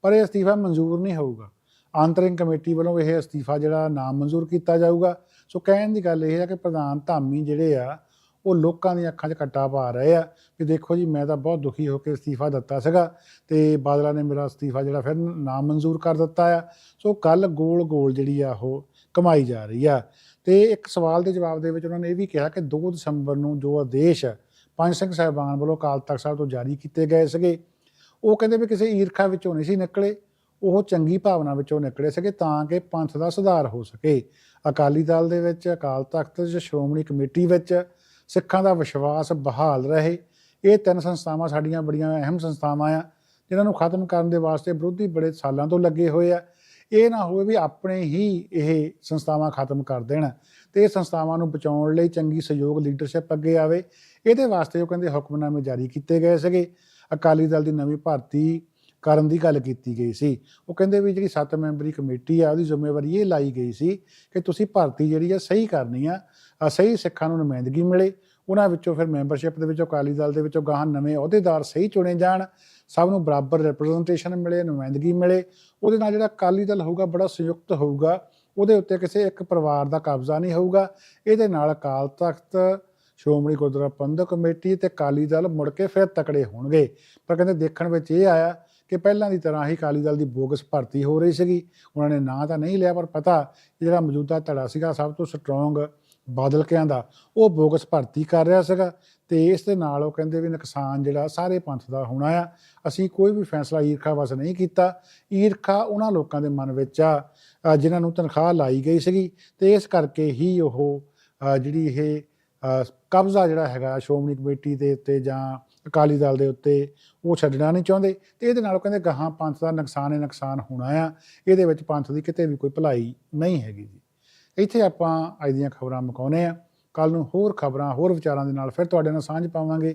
ਪਰ ਇਹ ਅਸਤੀਫਾ ਮਨਜ਼ੂਰ ਨਹੀਂ ਹੋਊਗਾ। ਆਂਤਰਿੰਗ ਕਮੇਟੀ ਵੱਲੋਂ ਇਹ ਅਸਤੀਫਾ ਜਿਹੜਾ ਨਾਮ ਮਨਜ਼ੂਰ ਕੀਤਾ ਜਾਊਗਾ। ਸੋ ਕਹਿਣ ਦੀ ਗੱਲ ਇਹ ਹੈ ਕਿ ਪ੍ਰਧਾਨ ਧਾਮੀ ਜਿਹੜੇ ਆ, ਉਹ ਲੋਕਾਂ ਦੀਆਂ ਅੱਖਾਂ 'ਚ ਕੱਟਾ ਪਾ ਰਹੇ ਆ ਕਿ ਦੇਖੋ ਜੀ, ਮੈਂ ਤਾਂ ਬਹੁਤ ਦੁਖੀ ਹੋ ਕੇ ਅਸਤੀਫਾ ਦਿੱਤਾ ਸੀਗਾ ਤੇ ਬਾਦਲਾਂ ਨੇ ਮੇਰਾ ਅਸਤੀਫਾ ਜਿਹੜਾ ਫਿਰ ਨਾਮ ਕਰ ਦਿੱਤਾ ਆ। ਸੋ ਕੱਲ ਗੋਲ ਗੋਲ ਜਿਹੜੀ ਆ ਉਹ ਕਮਾਈ ਜਾ ਰਹੀ ਆ। ਤੇ ਇੱਕ ਸਵਾਲ ਦੇ ਜਵਾਬ ਦੇ ਵਿੱਚ ਉਹਨਾਂ ਨੇ ਇਹ ਵੀ ਕਿਹਾ ਕਿ 2 ਦਸੰਬਰ ਨੂੰ ਜੋ ਆਦੇਸ਼ ਪੰਜ ਸਿੰਘ ਸਾਹਿਬਾਨ ਵੱਲੋਂ ਅਕਾਲ ਤਖਤ ਸਾਹਿਬ ਤੋਂ ਜਾਰੀ ਕੀਤੇ ਗਏ ਸੀਗੇ, ਉਹ ਕਹਿੰਦੇ ਵੀ ਕਿਸੇ ਈਰਖਾ ਵਿੱਚੋਂ ਨਹੀਂ ਸੀ ਨਿਕਲੇ। ਉਹ ਚੰਗੀ ਭਾਵਨਾ ਵਿੱਚੋਂ ਨਿਕਲੇ ਸਕੇ ਤਾਂ ਕਿ ਪੰਥ ਦਾ ਸੁਧਾਰ ਹੋ ਸਕੇ। ਅਕਾਲੀ ਦਲ ਦੇ ਵਿੱਚ, ਅਕਾਲ ਤਖਤ 'ਚ, ਸ਼੍ਰੋਮਣੀ ਕਮੇਟੀ ਵਿੱਚ ਸਿੱਖਾਂ ਦਾ ਵਿਸ਼ਵਾਸ ਬਹਾਲ ਰਹੇ। ਇਹ ਤਿੰਨ ਸੰਸਥਾਵਾਂ ਸਾਡੀਆਂ ਬੜੀਆਂ ਅਹਿਮ ਸੰਸਥਾਵਾਂ ਆ, ਜਿਨ੍ਹਾਂ ਨੂੰ ਖਤਮ ਕਰਨ ਦੇ ਵਾਸਤੇ ਵਿਰੋਧੀ ਬੜੇ ਸਾਲਾਂ ਤੋਂ ਲੱਗੇ ਹੋਏ ਆ। ਇਹ ਨਾ ਹੋਵੇ ਵੀ ਆਪਣੇ ਹੀ ਇਹ ਸੰਸਥਾਵਾਂ ਖਤਮ ਕਰ ਦੇਣ ਤੇ ਇਹ ਸੰਸਥਾਵਾਂ ਨੂੰ ਬਚਾਉਣ ਲਈ ਚੰਗੀ ਸਹਿਯੋਗ ਲੀਡਰਸ਼ਿਪ ਅੱਗੇ ਆਵੇ। ਇਹਦੇ ਵਾਸਤੇ ਉਹ ਕਹਿੰਦੇ ਹੁਕਮਨਾਮੇ ਜਾਰੀ ਕੀਤੇ ਗਏ ਸੀਗੇ। ਅਕਾਲੀ ਦਲ ਦੀ ਨਵੀਂ ਭਰਤੀ ਕਰਨ ਦੀ ਗੱਲ ਕੀਤੀ ਗਈ ਸੀ। ਉਹ ਕਹਿੰਦੇ ਵੀ ਜਿਹੜੀ 7 ਮੈਂਬਰੀ ਕਮੇਟੀ ਆ, ਉਹਦੀ ਜ਼ਿੰਮੇਵਾਰੀ ਇਹ ਲਾਈ ਗਈ ਸੀ ਕਿ ਤੁਸੀਂ ਭਰਤੀ ਜਿਹੜੀ ਆ ਸਹੀ ਕਰਨੀ ਆ ਸਹੀ ਸਿੱਖਾਂ ਨੂੰ ਨੁਮਾਇੰਦਗੀ ਮਿਲੇ। ਉਹਨਾਂ ਵਿੱਚੋਂ ਫਿਰ ਮੈਂਬਰਸ਼ਿਪ ਦੇ ਵਿੱਚੋਂ ਅਕਾਲੀ ਦਲ ਦੇ ਵਿੱਚੋਂ ਗਾਹਾਂ ਨਵੇਂ ਅਹੁਦੇਦਾਰ ਸਹੀ ਚੁਣੇ ਜਾਣ, ਸਭ ਨੂੰ ਬਰਾਬਰ ਰਿਪਰੈਜ਼ੈਂਟੇਸ਼ਨ ਮਿਲੇ, ਨੁਮਾਇੰਦਗੀ ਮਿਲੇ। ਉਹਦੇ ਨਾਲ ਜਿਹੜਾ ਅਕਾਲੀ ਦਲ ਹੋਊਗਾ, ਬੜਾ ਸੰਯੁਕਤ ਹੋਊਗਾ। ਉਹਦੇ ਉੱਤੇ ਕਿਸੇ ਇੱਕ ਪਰਿਵਾਰ ਦਾ ਕਬਜ਼ਾ ਨਹੀਂ ਹੋਊਗਾ। ਇਹਦੇ ਨਾਲ ਅਕਾਲ ਤਖਤ, ਸ਼੍ਰੋਮਣੀ ਗੁਰਦੁਆਰਾ ਪ੍ਰਬੰਧਕ ਕਮੇਟੀ ਤੇ ਅਕਾਲੀ ਦਲ ਮੁੜ ਕੇ ਫਿਰ ਤਕੜੇ ਹੋਣਗੇ। ਪਰ ਕਹਿੰਦੇ ਦੇਖਣ ਵਿੱਚ ਇਹ ਆਇਆ ਕਿ ਪਹਿਲਾਂ ਦੀ ਤਰ੍ਹਾਂ ਹੀ ਅਕਾਲੀ ਦਲ ਦੀ ਬੋਗਸ ਭਰਤੀ ਹੋ ਰਹੀ ਸੀਗੀ। ਉਹਨਾਂ ਨੇ ਨਾਂ ਤਾਂ ਨਹੀਂ ਲਿਆ, ਪਰ ਪਤਾ ਜਿਹੜਾ ਮੌਜੂਦਾ ਧੜਾ ਸੀਗਾ, ਸਭ ਤੋਂ ਸਟਰੋਂਗ ਬਾਦਲ ਕਿਆਂ ਦਾ, ਉਹ ਬੋਗਸ ਭਰਤੀ ਕਰ ਰਿਹਾ ਸੀਗਾ ਤੇ ਇਸ ਦੇ ਨਾਲ ਉਹ ਕਹਿੰਦੇ ਵੀ ਨੁਕਸਾਨ ਜਿਹੜਾ ਸਾਰੇ ਪੰਥ ਦਾ ਹੋਣਾ ਆ। ਅਸੀਂ ਕੋਈ ਵੀ ਫੈਸਲਾ ਈਰਖਾ ਵਸ ਨਹੀਂ ਕੀਤਾ। ਈਰਖਾ ਉਹਨਾਂ ਲੋਕਾਂ ਦੇ ਮਨ ਵਿੱਚ ਆ ਜਿਨ੍ਹਾਂ ਨੂੰ ਤਨਖਾਹ ਲਾਈ ਗਈ ਸੀਗੀ ਤੇ ਇਸ ਕਰਕੇ ਹੀ ਉਹ ਜਿਹੜੀ ਇਹ ਕਬਜ਼ਾ ਜਿਹੜਾ ਹੈਗਾ ਸ਼੍ਰੋਮਣੀ ਕਮੇਟੀ ਦੇ ਉੱਤੇ ਜਾਂ ਅਕਾਲੀ ਦਲ ਦੇ ਉੱਤੇ ਉਹ ਛੱਡਣਾ ਨਹੀਂ ਚਾਹੁੰਦੇ ਤੇ ਇਹਦੇ ਨਾਲ ਕਹਿੰਦੇ ਗਾਹਾਂ ਪੰਥ ਦਾ ਨੁਕਸਾਨ ਹੀ ਨੁਕਸਾਨ ਹੋਣਾ ਆ। ਇਹਦੇ ਵਿੱਚ ਪੰਥ ਦੀ ਕਿਤੇ ਵੀ ਕੋਈ ਭਲਾਈ ਨਹੀਂ ਹੈਗੀ ਜੀ। ਇੱਥੇ ਆਪਾਂ ਅੱਜ ਦੀਆਂ ਖਬਰਾਂ ਮੁਕਾਉਨੇ ਆ ਕੱਲ ਨੂੰ ਹੋਰ ਖਬਰਾਂ ਹੋਰ ਵਿਚਾਰਾਂ ਦੇ ਨਾਲ ਫਿਰ ਤੁਹਾਡੇ ਨਾਲ ਸਾਂਝ ਪਾਵਾਂਗੇ।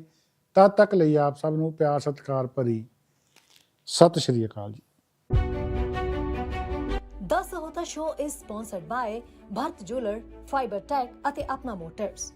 ਤਦ ਤੱਕ ਲਈ ਆਪ ਸਭ ਨੂੰ ਪਿਆਰ ਸਤਿਕਾਰ ਭਰੀ ਸਤਿ ਸ਼੍ਰੀ ਅਕਾਲ ਜੀ। The Sahota Show is sponsored by Bharat Jeweler, Fiber Tech ਅਤੇ ਆਪਣਾ ਮੋਟਰਸ